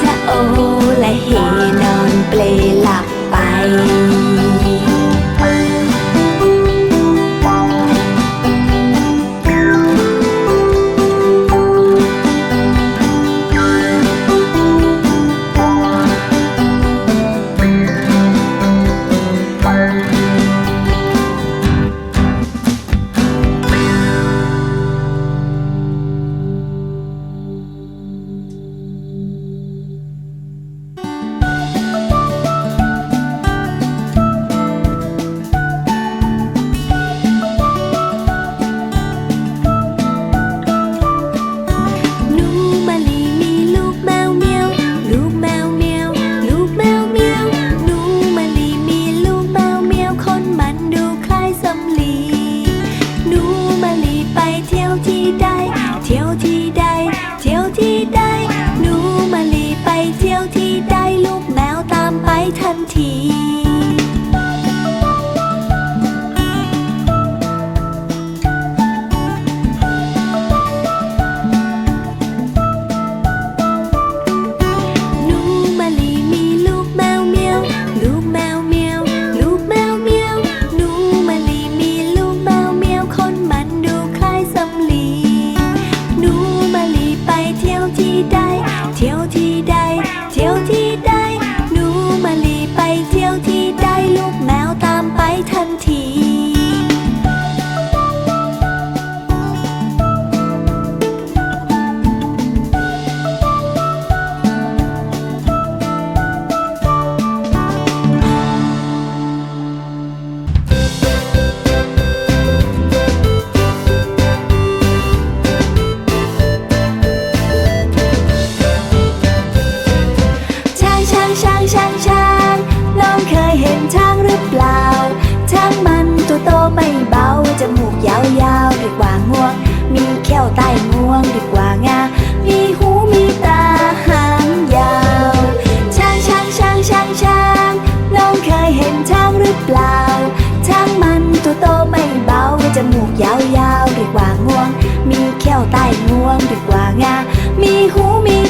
จะโอและเฮนอนเปลหลับไป หรือว่า งา มีหูมี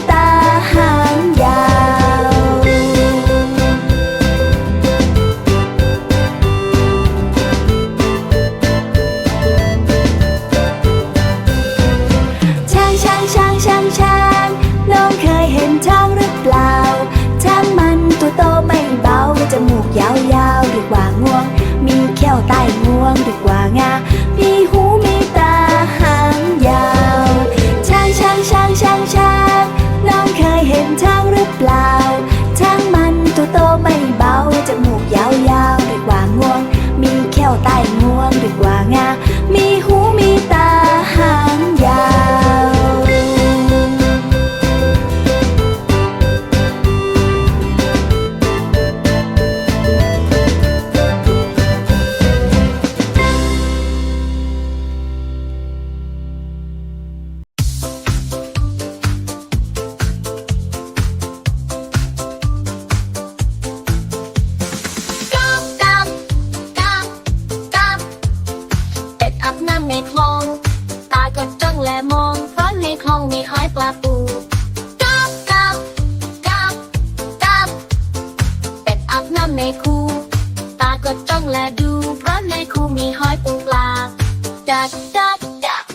duck duck duck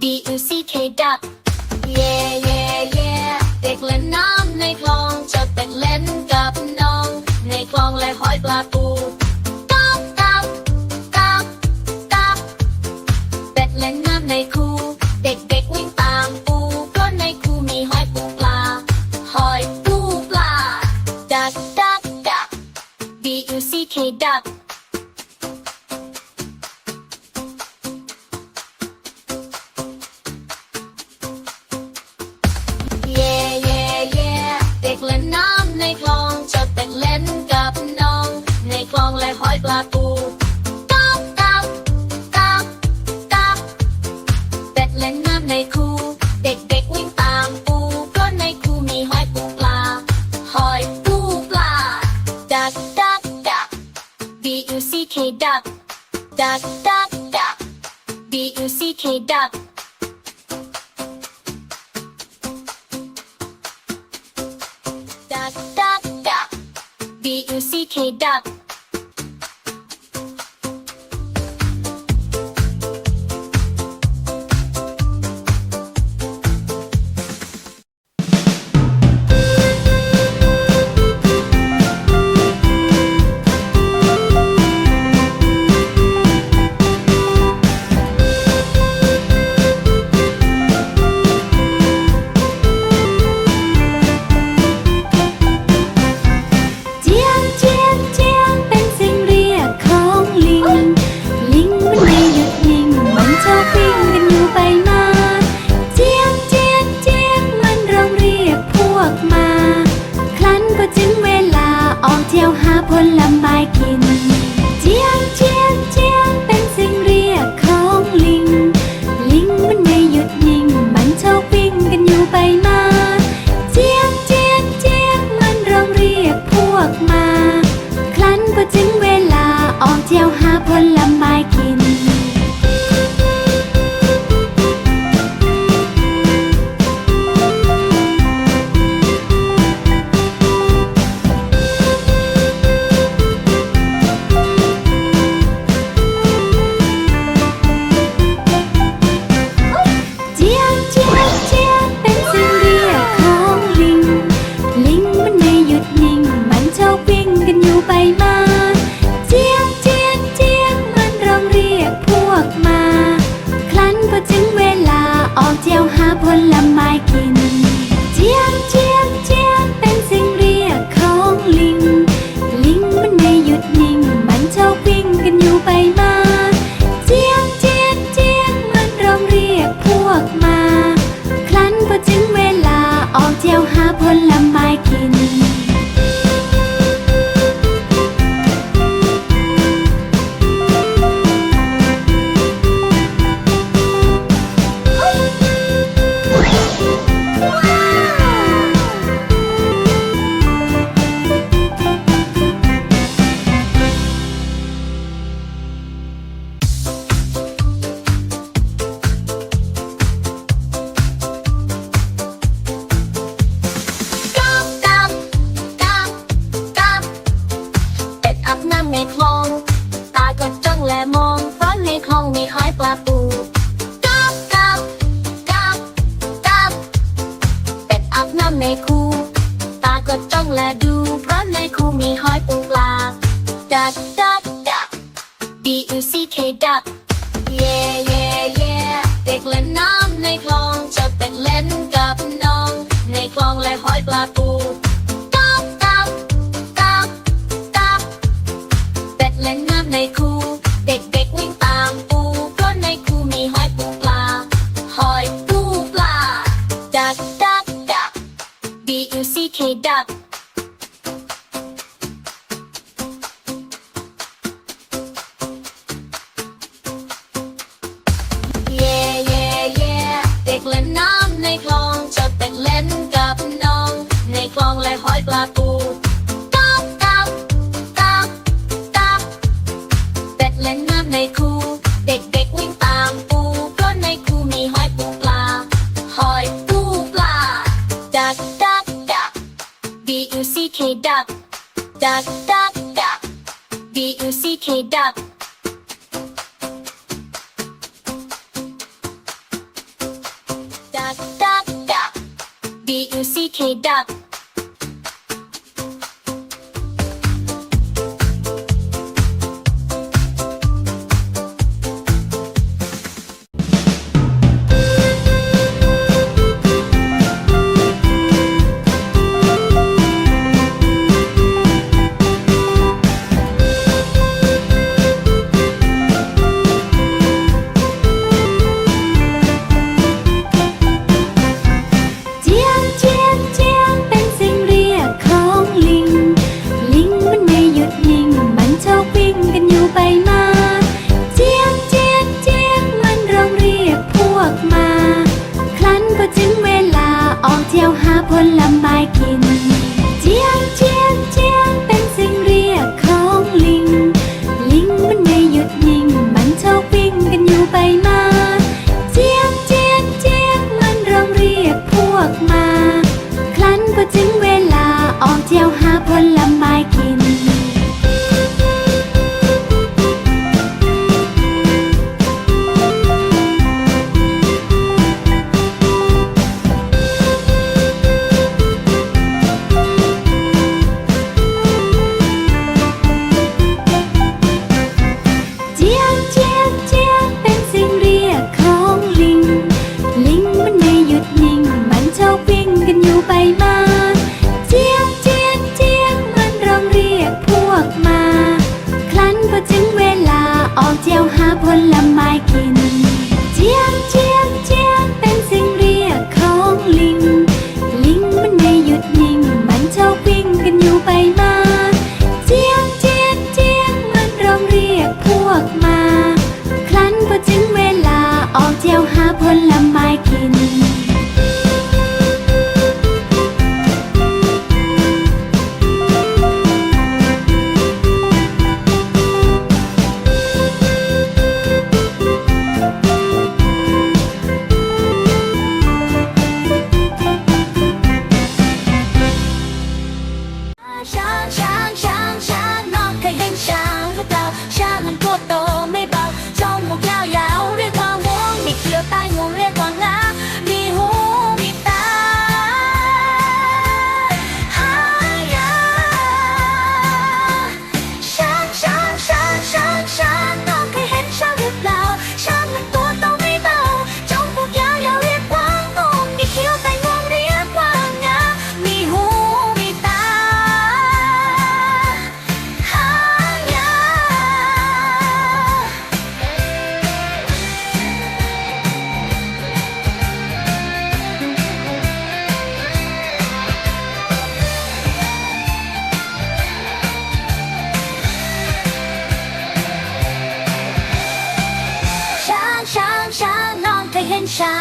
D U C K duck yeah yeah yeah เด็กเล่นน้ำในคลองจะเป็นเล่นกับน้อง ในคลองและหอยปลาปู ในครูเด็กเด็กวิ่งตามปูเพราะในครูมีหอยปูปลาหอยปูปลาดักดักดัก B U C K ดักดักดักดัก B U C K ดักดักดักดัก B U C K ดัก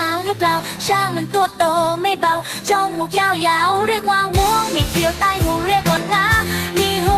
างหรือเปล่า ช้างมันตัวโตไม่เบาจ้องหูยาวยาวเรียกว่าง่วงมีเกลียวใต้หูเรียกว่าหน้ามีหู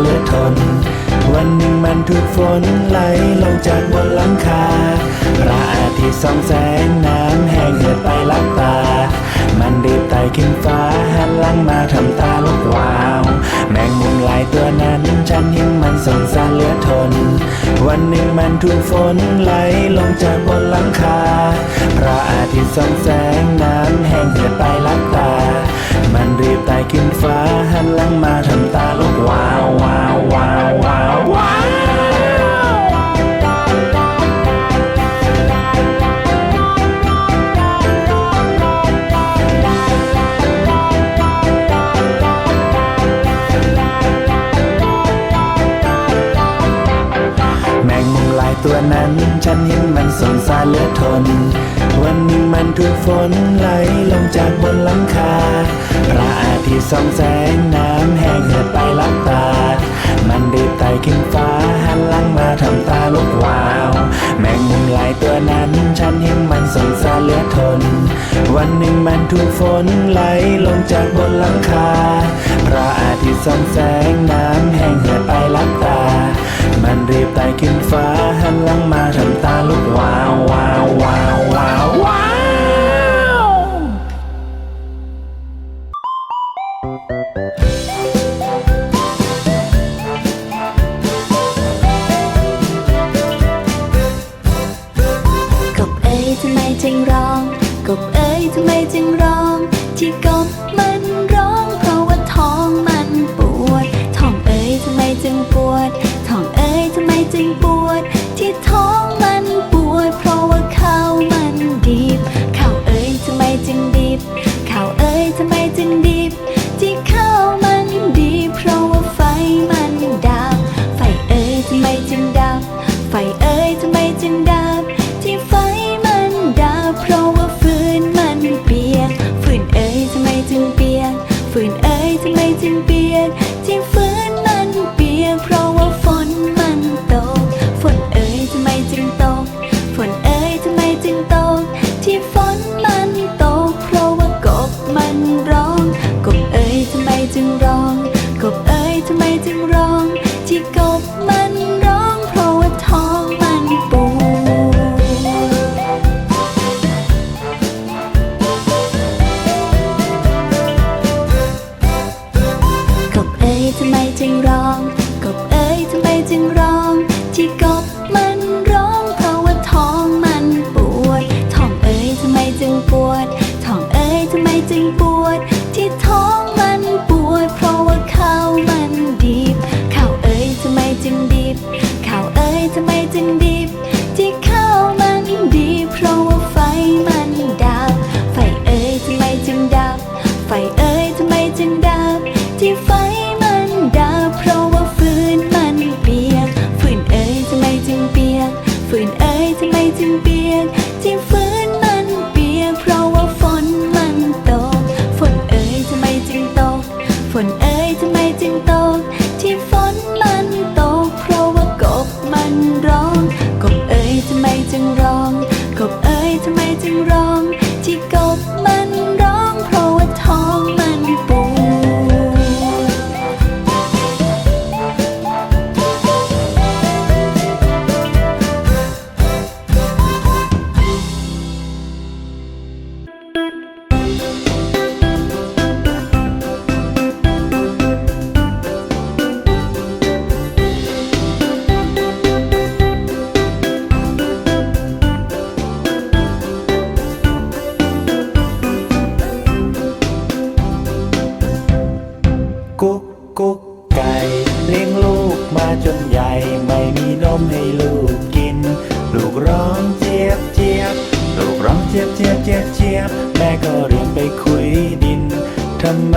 เหลือทน วันหนึ่งมันถูกฝนไหลลงจากบนหลังคาพระอาทิตย์ส่องแสงน้ำแห้งเหือดไปลับตา มันรีบไต่ขึ้นฟ้าหันหลังมาทำตาลุกวาว แมงมุมลายตัวนั้นฉันเห็นมันสงสารเหลือทน วันหนึ่งมันถูกฝนไหลลงจากบนหลังคาพระอาทิตย์ส่องแสงน้ำแห้งเหือดไปลับตา มันรีบ ขึ้นฟ้าหันหลังมาทำตาลุกวาววาววาววาววาวแมงมุมลายตัวนั้น ฉันเห็นมันสงสารเหลือทน วันหนึ่งมันถูกฝนไหลลงจากบนหลังคา พระอาทิตย์ส่องแสงน้ำแห้งเหือดไปลับตา มันรีบไต่ขึ้นฟ้าหันหลังมาทำตาลุกวาว แมงมุมลายตัวนั้นฉันเห็นมันสงสารเหลือทน วันหนึ่งมันถูกฝนไหลลงจากบนหลังคา พระอาทิตย์ส่องแสงน้ำแห้งเหือดไปลับตา มันรีบไต่ขึ้นฟ้าหันหลังมาทำตาลุกวาววาววาววาว จี๊ยบเจี๊ยบเจี๊ยบเจี๊ยบแม่ก็เรียนไปคุยดินทำไม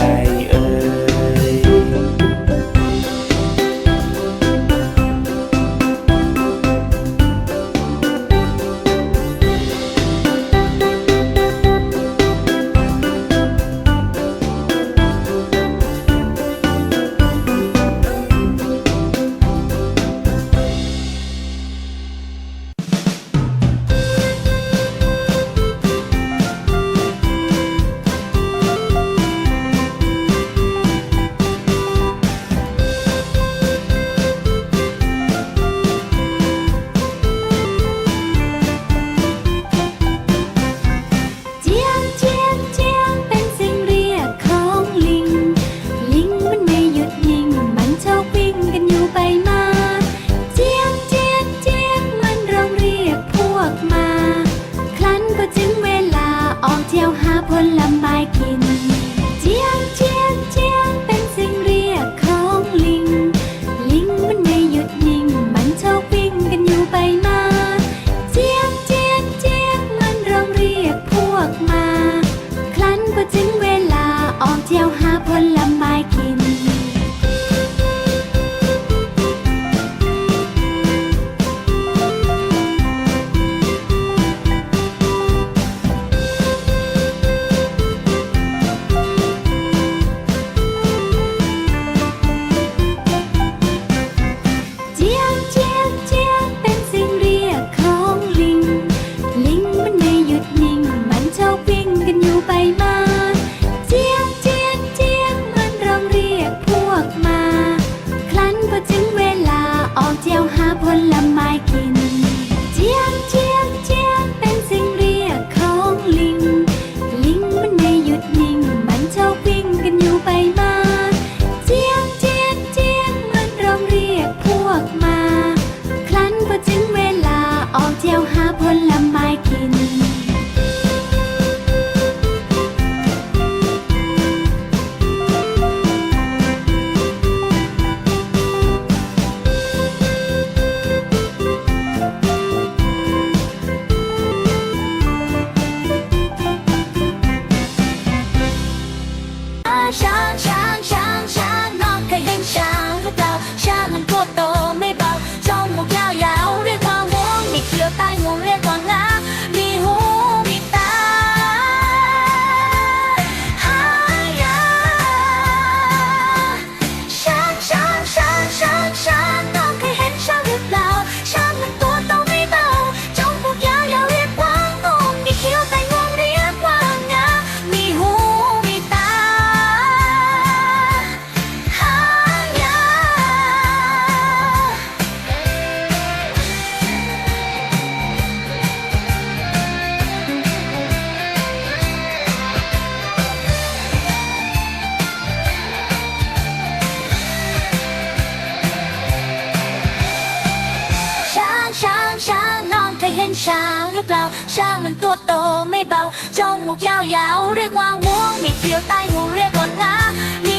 ่ นช้างหรือเปล่า ช้างมันตัวโตไม่เบาจ้องมูกยาวๆเรียกว่างวงมีเกลียวใต้หูเรียกว่านามี